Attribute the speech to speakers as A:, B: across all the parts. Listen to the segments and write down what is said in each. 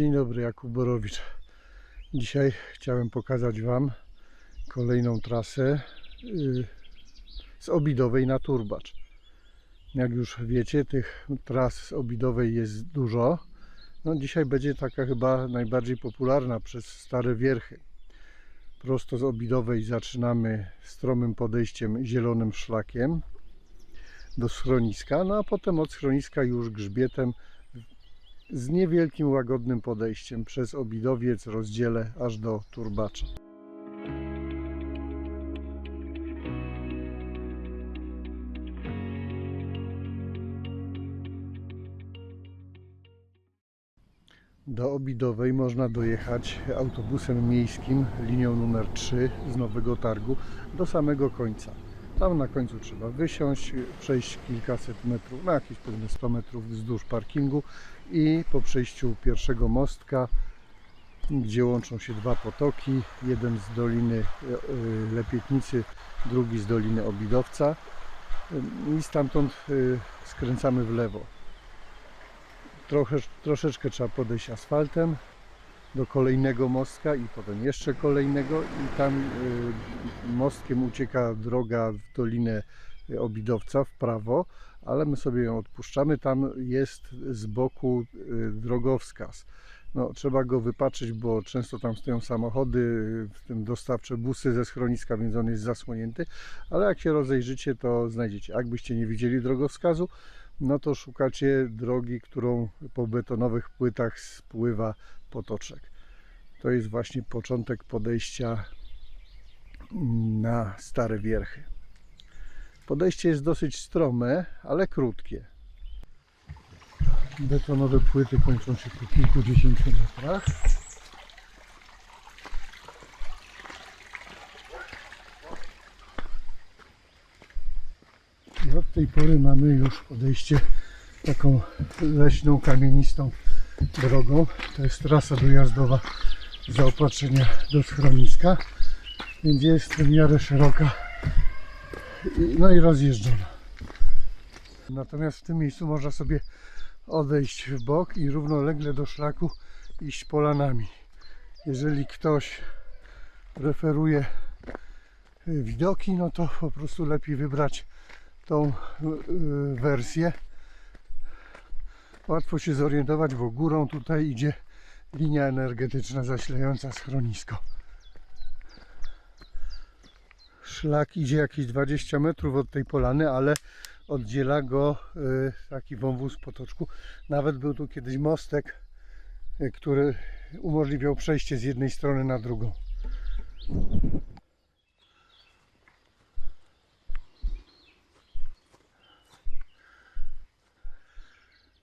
A: Dzień dobry, Jakub Borowicz. Dzisiaj chciałem pokazać Wam kolejną trasę y, z Obidowej na Turbacz. Jak już wiecie, tych tras z Obidowej jest dużo. No dzisiaj będzie taka chyba najbardziej popularna przez Stare Wierchy. Prosto z Obidowej zaczynamy stromym podejściem zielonym szlakiem do schroniska, no a potem od schroniska już grzbietem z niewielkim łagodnym podejściem przez Obidowiec, rozdzielę aż do Turbacza. Do Obidowej można dojechać autobusem miejskim linią numer 3 z Nowego Targu do samego końca. Tam na końcu trzeba wysiąść, przejść kilkaset metrów, na jakieś pewne 100 metrów wzdłuż parkingu i po przejściu pierwszego mostka, gdzie łączą się dwa potoki, jeden z Doliny e, e, Lepietnicy, drugi z Doliny Obidowca i stamtąd e, skręcamy w lewo. Trochę, troszeczkę trzeba podejść asfaltem do kolejnego mostka i potem jeszcze kolejnego i tam y, mostkiem ucieka droga w Dolinę Obidowca w prawo, ale my sobie ją odpuszczamy. Tam jest z boku y, drogowskaz. No, trzeba go wypaczyć, bo często tam stoją samochody, w tym dostawcze busy ze schroniska, więc on jest zasłonięty, ale jak się rozejrzycie, to znajdziecie. Jakbyście nie widzieli drogowskazu, no to szukacie drogi, którą po betonowych płytach spływa potoczek. To jest właśnie początek podejścia na Stare Wierchy. Podejście jest dosyć strome, ale krótkie. Betonowe płyty kończą się po kilkudziesięciu metrach. I od tej pory mamy już podejście taką leśną, kamienistą drogą. To jest trasa dojazdowa zaopatrzenia do schroniska, więc jest w miarę szeroka no i rozjeżdżona. Natomiast w tym miejscu można sobie odejść w bok i równolegle do szlaku iść polanami. Jeżeli ktoś preferuje y, widoki, no to po prostu lepiej wybrać tą y, y, wersję. Łatwo się zorientować, bo górą tutaj idzie linia energetyczna zasilająca schronisko. Szlak idzie jakieś 20 metrów od tej polany, ale oddziela go y, taki wąwóz potoczku. Nawet był tu kiedyś mostek, y, który umożliwiał przejście z jednej strony na drugą.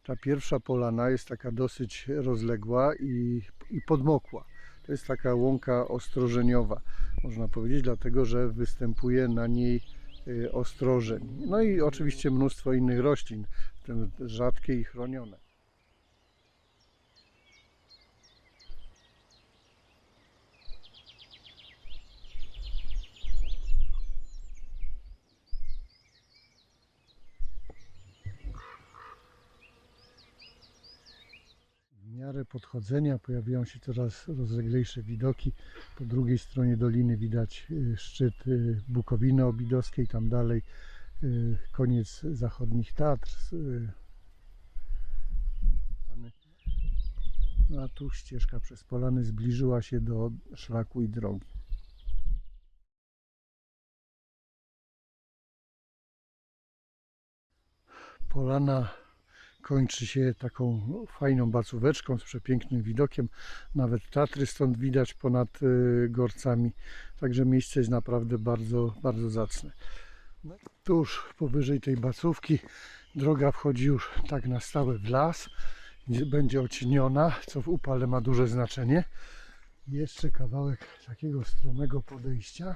A: Ta pierwsza polana jest taka dosyć rozległa i, i podmokła. To jest taka łąka ostrożeniowa, można powiedzieć, dlatego że występuje na niej y, ostrożeń. No i oczywiście mnóstwo innych roślin, w tym rzadkie i chronione. W miarę podchodzenia pojawiają się coraz rozleglejsze widoki. Po drugiej stronie doliny widać y, szczyt y, Bukowiny Obidowskiej, tam dalej y, koniec zachodnich Tatr. No a tu ścieżka przez polany zbliżyła się do szlaku i drogi. Polana kończy się taką fajną bacóweczką z przepięknym widokiem. Nawet Tatry stąd widać ponad y, gorcami. Także miejsce jest naprawdę bardzo, bardzo zacne. No, tuż powyżej tej bacówki droga wchodzi już tak na stałe w las. Będzie ocieniona, co w upale ma duże znaczenie. Jeszcze kawałek takiego stromego podejścia.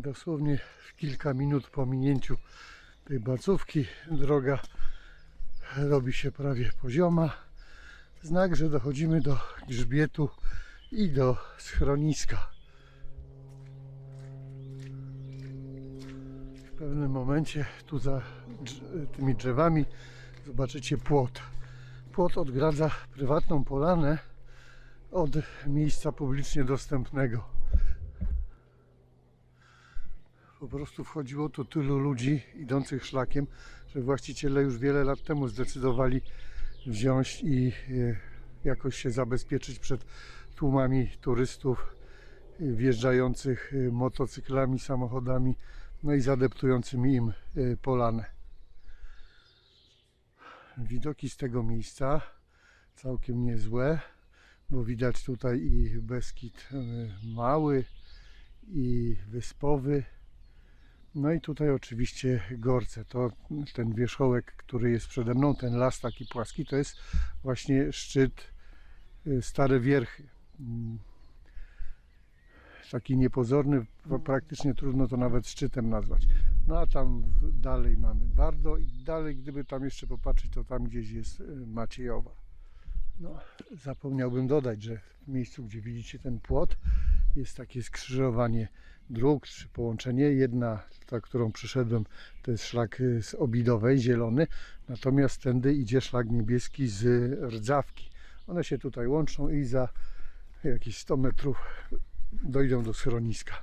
A: Dosłownie w kilka minut po minięciu tej bacówki droga robi się prawie pozioma. Znak, że dochodzimy do grzbietu i do schroniska. W pewnym momencie tu za tymi drzewami zobaczycie płot. Płot odgradza prywatną polanę od miejsca publicznie dostępnego. Po prostu wchodziło tu tylu ludzi idących szlakiem, że właściciele już wiele lat temu zdecydowali wziąć i e, jakoś się zabezpieczyć przed tłumami turystów e, wjeżdżających e, motocyklami, samochodami, no i zadeptującymi im polanę. Widoki z tego miejsca całkiem niezłe, bo widać tutaj i Beskid Mały, i Wyspowy. No i tutaj oczywiście Gorce. To ten wierzchołek, który jest przede mną, ten las taki płaski, to jest właśnie szczyt y, Stare Wierchy. Mm. Taki niepozorny, bo praktycznie trudno to nawet szczytem nazwać. No a tam dalej mamy Bardo i dalej, gdyby tam jeszcze popatrzeć, to tam gdzieś jest y, Maciejowa. No, zapomniałbym dodać, że w miejscu, gdzie widzicie ten płot, jest takie skrzyżowanie dróg, czy połączenie. Jedna, ta, którą przyszedłem, to jest szlak y, z Obidowej, zielony, natomiast tędy idzie szlak niebieski z Rdzawki. One się tutaj łączą i za jakieś 100 metrów dojdą do schroniska.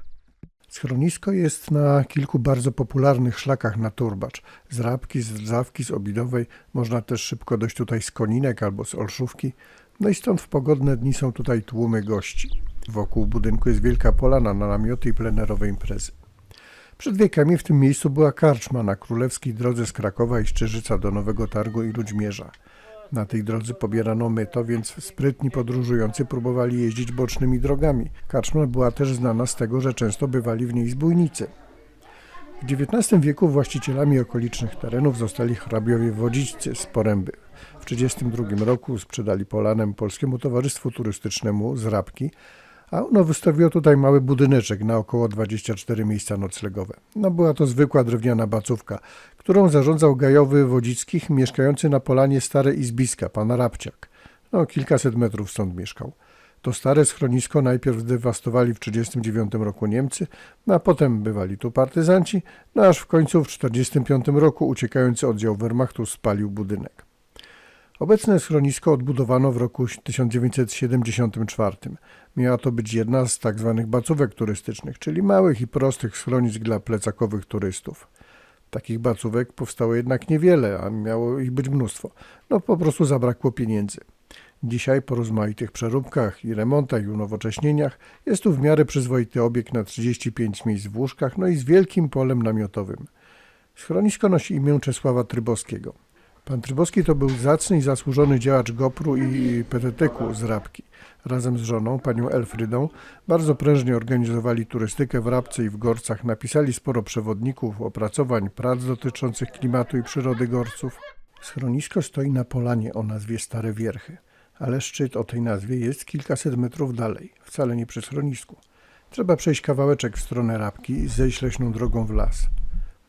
A: Schronisko jest na kilku bardzo popularnych szlakach na Turbacz. Z Rabki, z Rdzawki, z Obidowej. Można też szybko dojść tutaj z Koninek albo z Olszówki. No i stąd w pogodne dni są tutaj tłumy gości. Wokół budynku jest wielka polana na namioty i plenerowe imprezy. Przed wiekami w tym miejscu była karczma na królewskiej drodze z Krakowa i Szczerzyca do Nowego Targu i Ludźmierza. Na tej drodze pobierano myto, więc sprytni podróżujący próbowali jeździć bocznymi drogami. Karczma była też znana z tego, że często bywali w niej zbójnicy. W XIX wieku właścicielami okolicznych terenów zostali hrabiowie wodziczcy z Poręby. W 1932 roku sprzedali Polanem Polskiemu Towarzystwu Turystycznemu z Rabki, a ono wystawiło tutaj mały budyneczek na około 24 miejsca noclegowe. No była to zwykła drewniana bacówka, którą zarządzał gajowy Wodzickich mieszkający na polanie Stare Izbiska, pan Rabciak. No kilkaset metrów stąd mieszkał. To stare schronisko najpierw zdewastowali w 1939 roku Niemcy, no a potem bywali tu partyzanci, no aż w końcu w 1945 roku uciekający oddział Wehrmachtu spalił budynek. Obecne schronisko odbudowano w roku 1974. Miała to być jedna z tak zwanych bacówek turystycznych, czyli małych i prostych schronisk dla plecakowych turystów. Takich bacówek powstało jednak niewiele, a miało ich być mnóstwo. No po prostu zabrakło pieniędzy. Dzisiaj po rozmaitych przeróbkach i remontach i unowocześnieniach jest tu w miarę przyzwoity obiekt na 35 miejsc w łóżkach, no i z wielkim polem namiotowym. Schronisko nosi imię Czesława Trybowskiego. Pan Trybowski to był zacny i zasłużony działacz GOPR-u i PTT-ku z Rabki. Razem z żoną, panią Elfrydą, bardzo prężnie organizowali turystykę w Rabce i w Gorcach, napisali sporo przewodników, opracowań, prac dotyczących klimatu i przyrody Gorców. Schronisko stoi na polanie o nazwie Stare Wierchy, ale szczyt o tej nazwie jest kilkaset metrów dalej, wcale nie przy schronisku. Trzeba przejść kawałeczek w stronę Rabki zejść leśną drogą w las.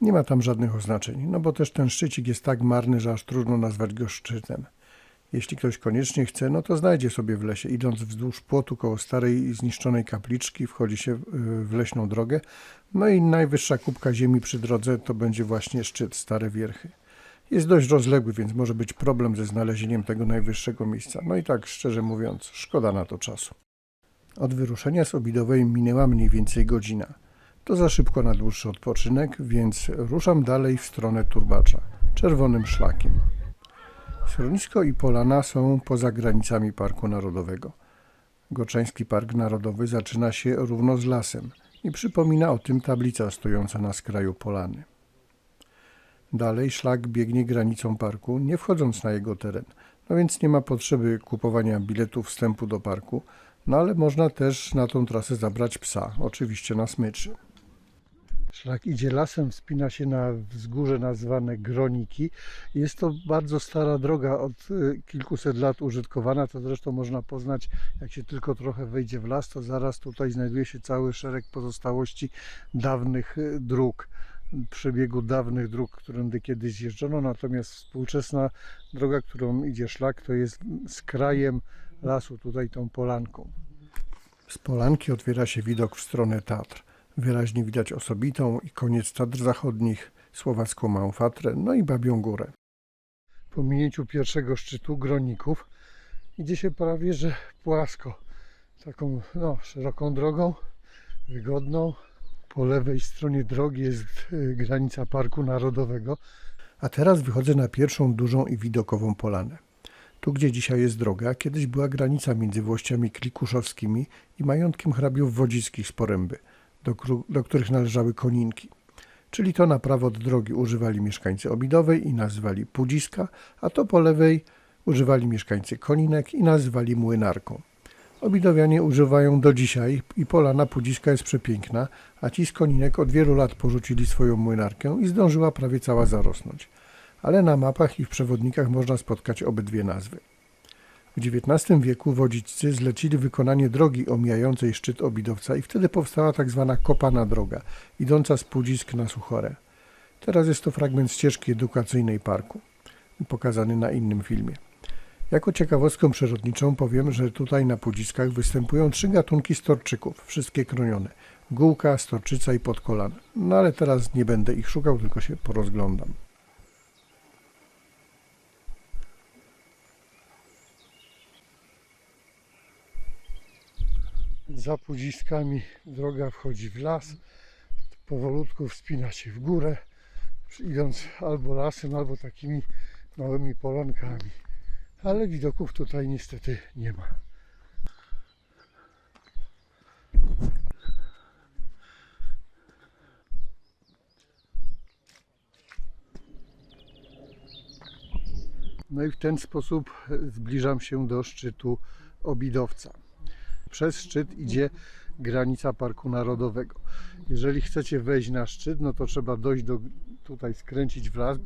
A: Nie ma tam żadnych oznaczeń, no bo też ten szczycik jest tak marny, że aż trudno nazwać go szczytem. Jeśli ktoś koniecznie chce, no to znajdzie sobie w lesie. Idąc wzdłuż płotu koło starej i zniszczonej kapliczki, wchodzi się y, w leśną drogę. No i najwyższa kubka ziemi przy drodze to będzie właśnie szczyt Stare Wierchy. Jest dość rozległy, więc może być problem ze znalezieniem tego najwyższego miejsca. No i tak szczerze mówiąc, szkoda na to czasu. Od wyruszenia z Obidowej minęła mniej więcej godzina. To za szybko na dłuższy odpoczynek, więc ruszam dalej w stronę Turbacza, czerwonym szlakiem. Schronisko i polana są poza granicami Parku Narodowego. Goczeński Park Narodowy zaczyna się równo z lasem i przypomina o tym tablica stojąca na skraju polany. Dalej szlak biegnie granicą parku, nie wchodząc na jego teren, no więc nie ma potrzeby kupowania biletu wstępu do parku, no ale można też na tą trasę zabrać psa, oczywiście na smyczy. Szlak idzie lasem, wspina się na wzgórze nazwane Groniki. Jest to bardzo stara droga, od y, kilkuset lat użytkowana. To zresztą można poznać, jak się tylko trochę wejdzie w las, to zaraz tutaj znajduje się cały szereg pozostałości dawnych y, dróg, przebiegu dawnych dróg, którędy kiedyś jeżdżono. Natomiast współczesna droga, którą idzie szlak, to jest z krajem lasu, tutaj tą polanką. Z polanki otwiera się widok w stronę Tatr. Wyraźnie widać osobitą i koniec Tatr Zachodnich, słowacką Małą Fatrę, no i Babią Górę. Po minięciu pierwszego szczytu Groników idzie się prawie że płasko. Taką no, szeroką drogą, wygodną. Po lewej stronie drogi jest y, granica Parku Narodowego. A teraz wychodzę na pierwszą dużą i widokową polanę. Tu, gdzie dzisiaj jest droga, kiedyś była granica między włościami klikuszowskimi i majątkiem hrabiów wodzickich z Poręby, do, do których należały koninki. Czyli to na prawo od drogi używali mieszkańcy Obidowej i nazywali Pudziska, a to po lewej używali mieszkańcy Koninek i nazywali Młynarką. Obidowianie używają do dzisiaj i polana Pudziska jest przepiękna, a ci z Koninek od wielu lat porzucili swoją młynarkę i zdążyła prawie cała zarosnąć. Ale na mapach i w przewodnikach można spotkać obydwie nazwy. W XIX wieku wodziccy zlecili wykonanie drogi omijającej szczyt Obidowca i wtedy powstała tak zwana kopana droga, idąca z Pudzisk na Suchorę. Teraz jest to fragment ścieżki edukacyjnej parku, pokazany na innym filmie. Jako ciekawostkę przyrodniczą powiem, że tutaj na Pudziskach występują trzy gatunki storczyków, wszystkie kronione. Gółka, storczyca i podkolan. No ale teraz nie będę ich szukał, tylko się porozglądam. Za Pudziskami droga wchodzi w las. Powolutku wspina się w górę, idąc albo lasem, albo takimi małymi polankami ale widoków tutaj niestety nie ma. No i w ten sposób zbliżam się do szczytu Obidowca. Przez szczyt idzie granica Parku Narodowego. Jeżeli chcecie wejść na szczyt, no to trzeba dojść do tutaj, skręcić w las.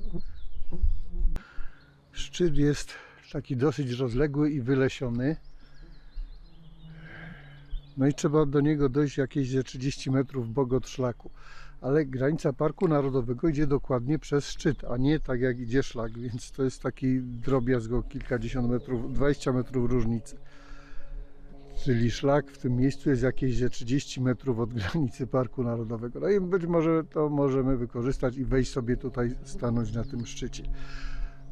A: Szczyt jest taki dosyć rozległy i wylesiony. No i trzeba do niego dojść jakieś ze 30 metrów bok od szlaku. Ale granica Parku Narodowego idzie dokładnie przez szczyt, a nie tak jak idzie szlak, więc to jest taki drobiazg o kilkadziesiąt metrów, 20 metrów różnicy. Czyli szlak w tym miejscu jest jakieś ze 30 metrów od granicy Parku Narodowego. No i być może to możemy wykorzystać i wejść sobie tutaj, stanąć na tym szczycie.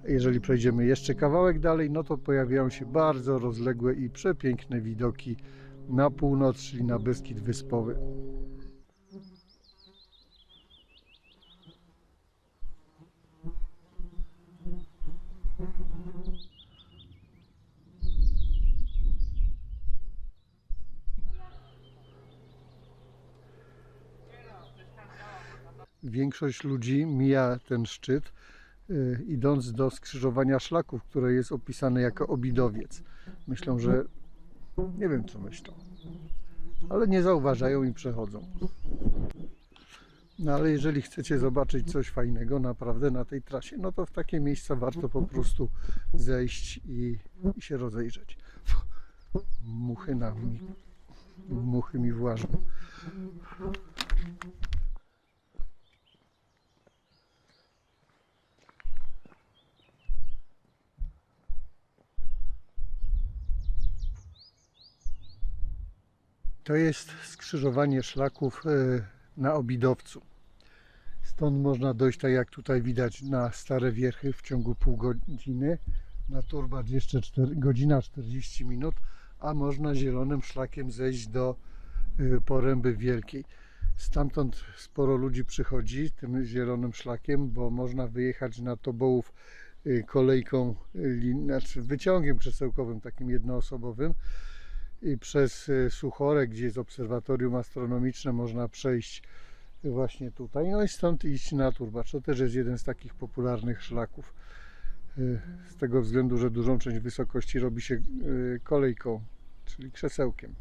A: Jeżeli przejdziemy jeszcze kawałek dalej, no to pojawiają się bardzo rozległe i przepiękne widoki na północ, czyli na Beskid Wyspowy. Większość ludzi mija ten szczyt y, idąc do skrzyżowania szlaków, które jest opisane jako obidowiec. Myślą, że nie wiem co myślą, ale nie zauważają i przechodzą. No ale jeżeli chcecie zobaczyć coś fajnego naprawdę na tej trasie, no to w takie miejsca warto po prostu zejść i, i się rozejrzeć. Muchy na mnie, muchy mi włażą. To jest skrzyżowanie szlaków e, na Obidowcu. Stąd można dojść, tak jak tutaj widać, na Stare Wierchy w ciągu pół godziny, na Turbacz jeszcze 4, godzina 40 minut, a można zielonym szlakiem zejść do e, Poręby Wielkiej. Stamtąd sporo ludzi przychodzi tym zielonym szlakiem, bo można wyjechać na Tobołów e, kolejką, znaczy wyciągiem krzesełkowym, takim jednoosobowym i przez y, Suchorę, gdzie jest obserwatorium astronomiczne, można przejść y, właśnie tutaj. No i stąd iść na Turbacz. To też jest jeden z takich popularnych szlaków. Y, z tego względu, że dużą część wysokości robi się kolejką, czyli krzesełkiem.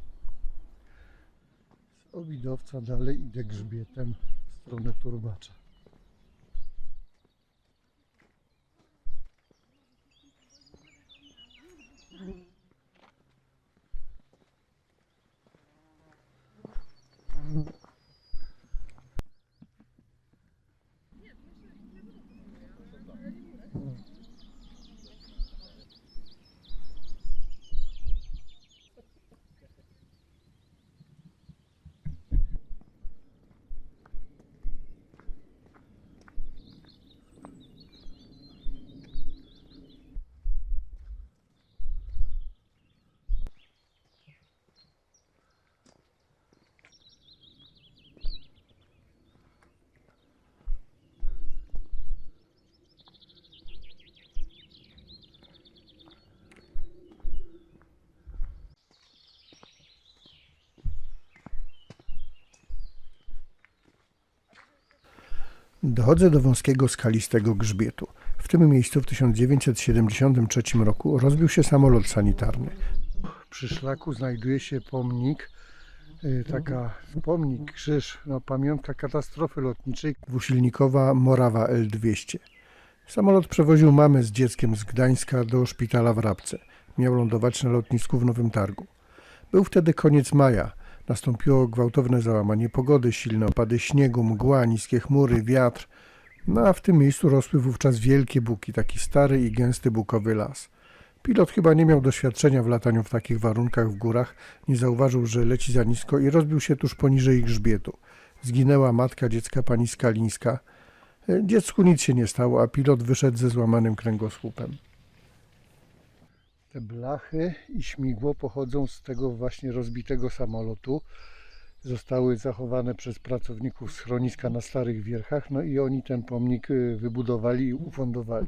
A: Z Obidowca dalej idę grzbietem w stronę Turbacza. Mm-hmm. Dochodzę do wąskiego skalistego grzbietu. W tym miejscu w 1973 roku rozbił się samolot sanitarny. Przy szlaku znajduje się pomnik, y, taka pomnik, krzyż, no, pamiątka katastrofy lotniczej, dwusilnikowa Morawa L200. Samolot przewoził mamę z dzieckiem z Gdańska do szpitala w Rabce. Miał lądować na lotnisku w Nowym Targu. Był wtedy koniec maja. Nastąpiło gwałtowne załamanie pogody, silne opady śniegu, mgła, niskie chmury, wiatr. No a w tym miejscu rosły wówczas wielkie buki, taki stary i gęsty bukowy las. Pilot chyba nie miał doświadczenia w lataniu w takich warunkach w górach, nie zauważył, że leci za nisko i rozbił się tuż poniżej grzbietu. Zginęła matka dziecka pani Skalińska. E, Dziecku nic się nie stało, a pilot wyszedł ze złamanym kręgosłupem. Blachy i śmigło pochodzą z tego właśnie rozbitego samolotu. Zostały zachowane przez pracowników schroniska na Starych Wierchach, no i oni ten pomnik y, wybudowali i ufundowali.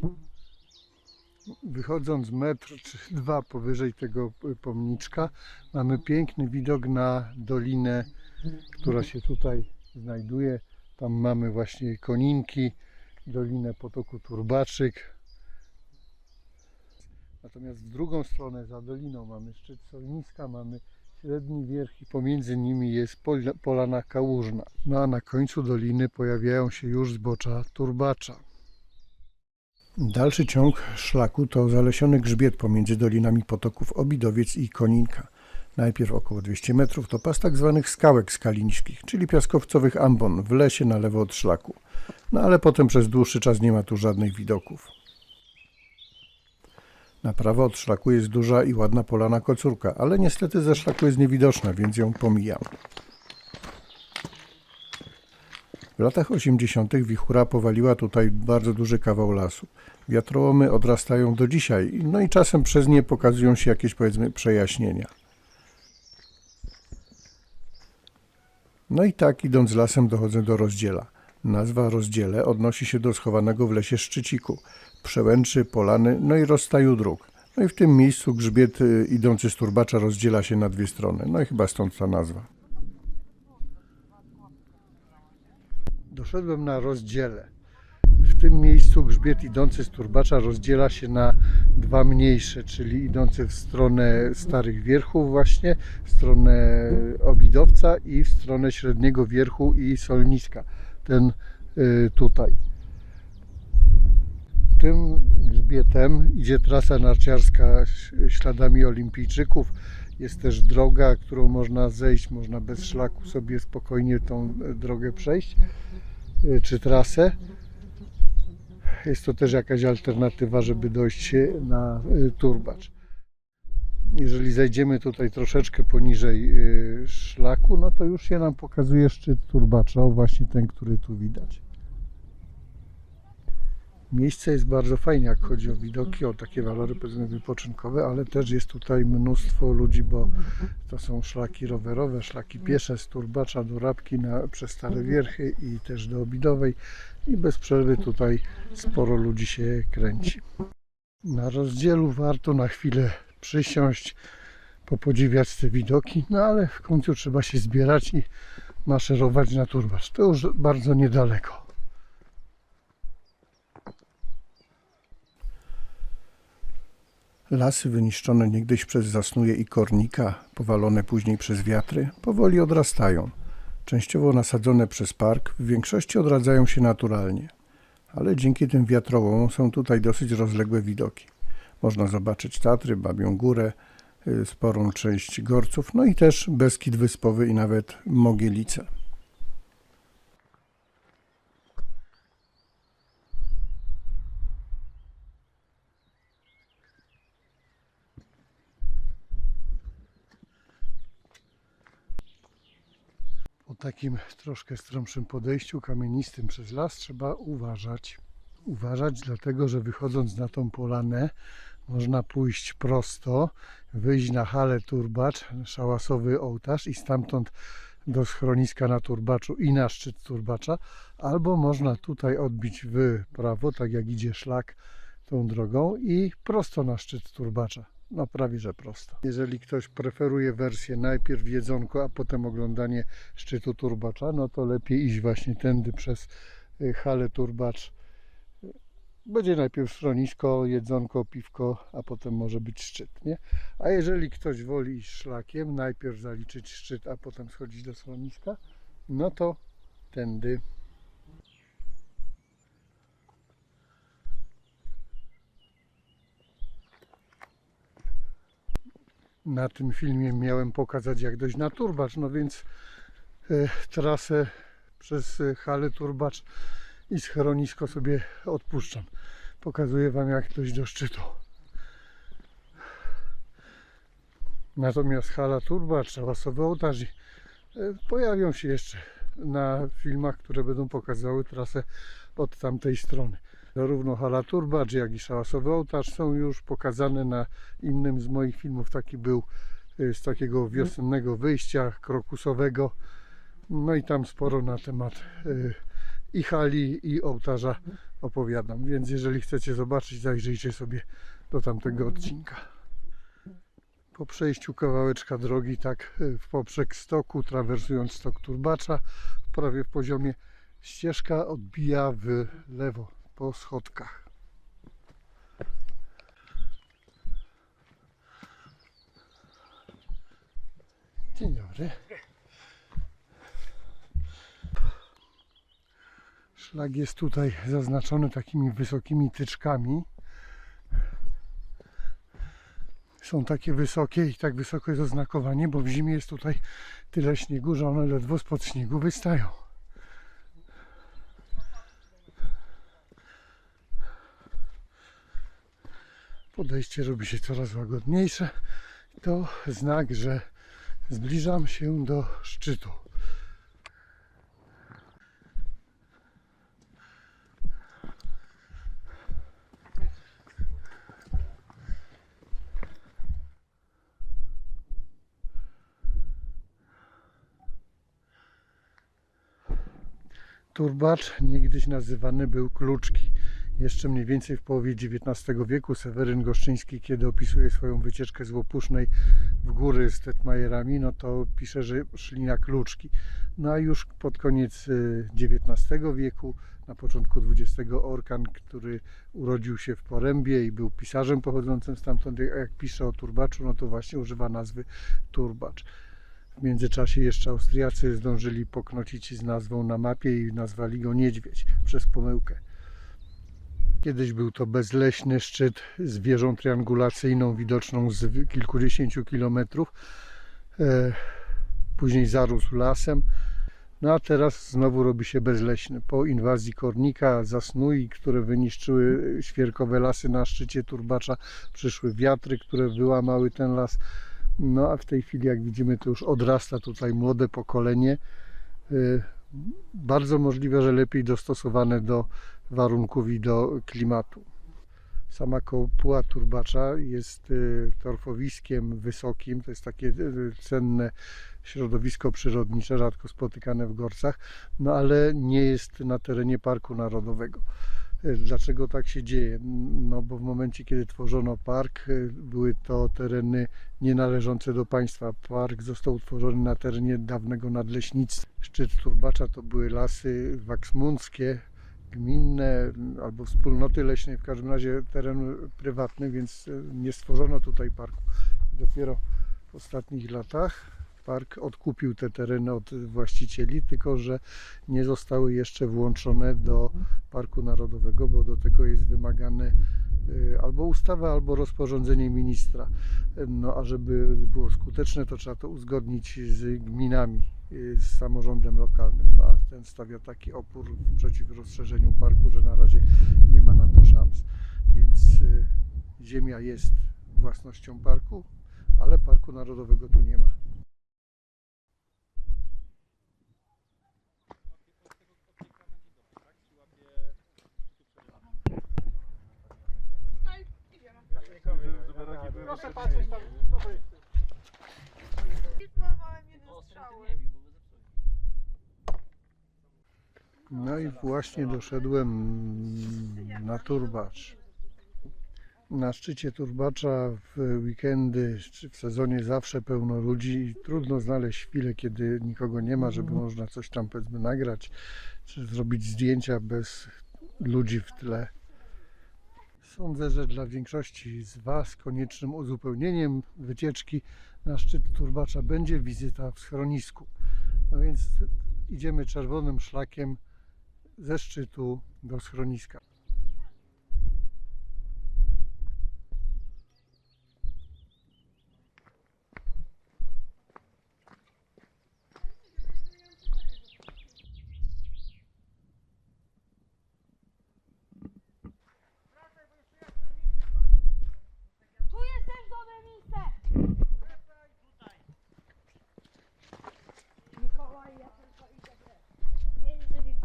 A: Wychodząc metr czy dwa powyżej tego y, pomniczka, mamy piękny widok na dolinę, która się tutaj znajduje. Tam mamy właśnie Koninki, dolinę potoku Turbaczyk, Natomiast w drugą stronę za doliną mamy szczyt Solniska, mamy średni wierch i pomiędzy nimi jest Pol- Polana Kałużna. No a na końcu doliny pojawiają się już zbocza Turbacza. Dalszy ciąg szlaku to zalesiony grzbiet pomiędzy dolinami potoków Obidowiec i Koninka. Najpierw około 200 metrów to pas tak zwanych skałek skalińskich, czyli piaskowcowych ambon w lesie na lewo od szlaku. No ale potem przez dłuższy czas nie ma tu żadnych widoków. Na prawo od szlaku jest duża i ładna polana kocurka, ale niestety ze szlaku jest niewidoczna, więc ją pomijam. W latach 80. wichura powaliła tutaj bardzo duży kawał lasu. Wiatrołomy odrastają do dzisiaj, no i czasem przez nie pokazują się jakieś powiedzmy przejaśnienia. No i tak idąc lasem dochodzę do rozdziela. Nazwa rozdziele odnosi się do schowanego w lesie szczyciku, przełęczy, polany, no i rozstaju dróg. No i w tym miejscu grzbiet y, idący z turbacza rozdziela się na dwie strony. No i chyba stąd ta nazwa. Doszedłem na rozdziele. W tym miejscu grzbiet idący z turbacza rozdziela się na dwa mniejsze, czyli idący w stronę Starych Wierchów właśnie, w stronę Obidowca i w stronę Średniego Wierchu i Solniska. Ten y, tutaj. Tym grzbietem idzie trasa narciarska śladami olimpijczyków. Jest też droga, którą można zejść, można bez szlaku sobie spokojnie tą e, drogę przejść, y, czy trasę. Jest to też jakaś alternatywa, żeby dojść na y, turbacz. Jeżeli zejdziemy tutaj troszeczkę poniżej y, szlaku, no to już się nam pokazuje szczyt turbacza, właśnie ten, który tu widać. Miejsce jest bardzo fajnie, jak chodzi o widoki, o takie walory powiedzmy wypoczynkowe, ale też jest tutaj mnóstwo ludzi, bo to są szlaki rowerowe, szlaki piesze z Turbacza do Rabki na, przez Stare Wierchy i też do Obidowej i bez przerwy tutaj sporo ludzi się kręci. Na rozdzielu warto na chwilę przysiąść, popodziwiać te widoki, no ale w końcu trzeba się zbierać i maszerować na Turbacz. To już bardzo niedaleko. Lasy wyniszczone niegdyś przez zasnuje i kornika, powalone później przez wiatry, powoli odrastają. Częściowo nasadzone przez park, w większości odradzają się naturalnie. Ale dzięki tym wiatrołom są tutaj dosyć rozległe widoki. Można zobaczyć Tatry, Babią Górę, y, sporą część Gorców, no i też Beskid Wyspowy i nawet Mogielice. Po takim troszkę stromszym podejściu kamienistym przez las trzeba uważać. Uważać dlatego, że wychodząc na tą polanę można pójść prosto, wyjść na halę Turbacz, szałasowy ołtarz i stamtąd do schroniska na Turbaczu i na szczyt Turbacza, albo można tutaj odbić w prawo, tak jak idzie szlak tą drogą i prosto na szczyt Turbacza. No prawie, że prosto. Jeżeli ktoś preferuje wersję najpierw jedzonko, a potem oglądanie szczytu Turbacza, no to lepiej iść właśnie tędy przez y, halę turbacz. Będzie najpierw schronisko, jedzonko, piwko, a potem może być szczyt, nie? A jeżeli ktoś woli iść szlakiem, najpierw zaliczyć szczyt, a potem schodzić do schroniska, no to tędy. Na tym filmie miałem pokazać jak dojść na Turbacz, no więc e, trasę przez e, halę Turbacz i schronisko sobie odpuszczam. Pokazuję Wam jak dojść do szczytu. Natomiast hala Turbacz, hałasowy ołtarz e, pojawią się jeszcze na filmach, które będą pokazały trasę od tamtej strony. Zarówno hala Turbacz, jak i szałasowy ołtarz są już pokazane na innym z moich filmów. Taki był y, z takiego wiosennego wyjścia krokusowego. No i tam sporo na temat y, i hali, i ołtarza opowiadam. Więc jeżeli chcecie zobaczyć, zajrzyjcie sobie do tamtego odcinka. Po przejściu kawałeczka drogi, tak y, w poprzek stoku, trawersując stok turbacza, prawie w poziomie ścieżka odbija w lewo po schodkach. Dzień dobry. Szlak jest tutaj zaznaczony takimi wysokimi tyczkami. Są takie wysokie i tak wysoko jest oznakowanie, bo w zimie jest tutaj tyle śniegu, że one ledwo spod śniegu wystają. Podejście robi się coraz łagodniejsze. To znak, że zbliżam się do szczytu. Turbacz niegdyś nazywany był Kluczki. Jeszcze mniej więcej w połowie XIX wieku Seweryn Goszczyński, kiedy opisuje swoją wycieczkę z Łopusznej w góry z Tetmajerami, no to pisze, że szli na Kluczki. No a już pod koniec y, XIX wieku, na początku XX Orkan, który urodził się w Porębie i był pisarzem pochodzącym stamtąd, jak pisze o Turbaczu, no to właśnie używa nazwy Turbacz. W międzyczasie jeszcze Austriacy zdążyli poknocić z nazwą na mapie i nazwali go Niedźwiedź przez pomyłkę. Kiedyś był to bezleśny szczyt z wieżą triangulacyjną widoczną z kilkudziesięciu kilometrów. E, Później zarósł lasem. No a teraz znowu robi się bezleśny. Po inwazji kornika, zasnui, które wyniszczyły świerkowe lasy na szczycie Turbacza, przyszły wiatry, które wyłamały ten las. No a w tej chwili, jak widzimy, to już odrasta tutaj młode pokolenie. E, Bardzo możliwe, że lepiej dostosowane do warunków i do klimatu. Sama kopuła turbacza jest y, torfowiskiem wysokim, to jest takie y, cenne środowisko przyrodnicze, rzadko spotykane w Gorcach, no ale nie jest na terenie Parku Narodowego. Dlaczego tak się dzieje? No bo w momencie, kiedy tworzono park, y, były to tereny nie należące do państwa. Park został utworzony na terenie dawnego nadleśnictwa. Szczyt Turbacza to były lasy waksmundzkie, gminne albo wspólnoty leśnej, w każdym razie teren prywatny, więc y, nie stworzono tutaj parku. Dopiero w ostatnich latach park odkupił te tereny od właścicieli, tylko że nie zostały jeszcze włączone do Parku Narodowego, bo do tego jest wymagane y, albo ustawa, albo rozporządzenie ministra. No a żeby było skuteczne, to trzeba to uzgodnić z gminami, y, z samorządem lokalnym. No, a ten stawia taki opór przeciw rozszerzeniu parku, że na razie nie ma na to szans. Więc y, ziemia jest własnością parku, ale Parku Narodowego tu nie ma.
B: Proszę patrzeć tam, to jest.
A: No i właśnie doszedłem na turbacz. Na szczycie Turbacza w weekendy czy w sezonie zawsze pełno ludzi i trudno znaleźć chwilę, kiedy nikogo nie ma, żeby można coś tam powiedzmy nagrać, czy zrobić zdjęcia bez ludzi w tle. Sądzę, że dla większości z Was koniecznym uzupełnieniem wycieczki na szczyt Turbacza będzie wizyta w schronisku. No więc idziemy czerwonym szlakiem ze szczytu do schroniska.
C: Tu jest też dobre miejsce! Mikołaj, ja tylko idę. Nie, nie wiem.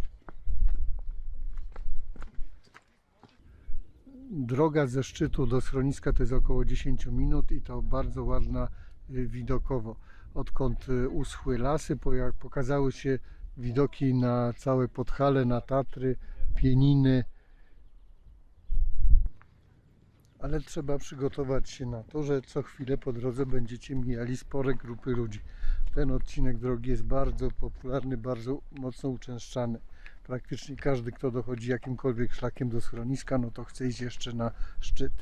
A: Droga ze szczytu do schroniska to jest około 10 minut i to bardzo ładna y, widokowo. Odkąd y, uschły lasy, pokazały się widoki na całe Podhale, na Tatry, Pieniny. Ale trzeba przygotować się na to, że co chwilę po drodze będziecie mijali spore grupy ludzi. Ten odcinek drogi jest bardzo popularny, bardzo mocno uczęszczany. Praktycznie każdy, kto dochodzi jakimkolwiek szlakiem do schroniska, no to chce iść jeszcze na szczyt.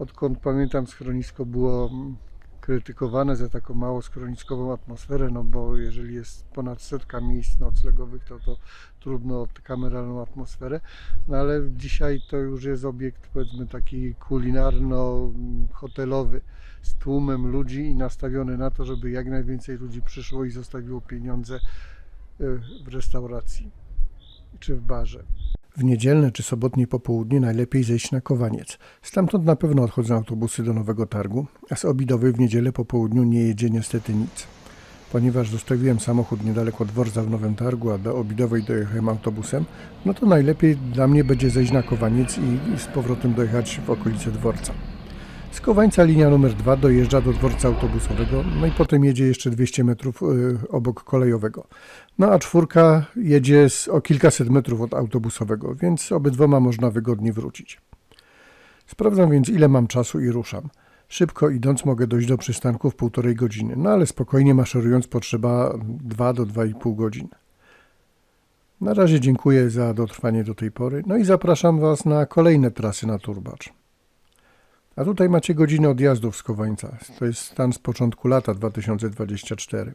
A: Odkąd pamiętam, schronisko było mm, krytykowane za taką mało schroniskową atmosferę, no bo jeżeli jest ponad setka miejsc noclegowych, to to trudno kameralną atmosferę. No ale dzisiaj to już jest obiekt powiedzmy taki kulinarno-hotelowy z tłumem ludzi i nastawiony na to, żeby jak najwięcej ludzi przyszło i zostawiło pieniądze y, w restauracji czy w barze. W niedzielne czy sobotnie popołudnie najlepiej zejść na Kowaniec. Stamtąd na pewno odchodzą autobusy do Nowego Targu, a z Obidowej w niedzielę po południu nie jedzie niestety nic. Ponieważ zostawiłem samochód niedaleko dworca w Nowym Targu, a do Obidowej dojechałem autobusem, no to najlepiej dla mnie będzie zejść na Kowaniec i, i z powrotem dojechać w okolice dworca. Z Kowańca linia numer 2 dojeżdża do dworca autobusowego, no i potem jedzie jeszcze 200 metrów y, obok kolejowego. No a czwórka jedzie z, o kilkaset metrów od autobusowego, więc obydwoma można wygodnie wrócić. Sprawdzam więc ile mam czasu i ruszam. Szybko idąc mogę dojść do przystanku w półtorej godziny, no ale spokojnie maszerując potrzeba 2 do 2,5 godzin. Na razie dziękuję za dotrwanie do tej pory, no i zapraszam Was na kolejne trasy na Turbacz. A tutaj macie godzinę odjazdów z Kowańca. To jest stan z początku lata 2024.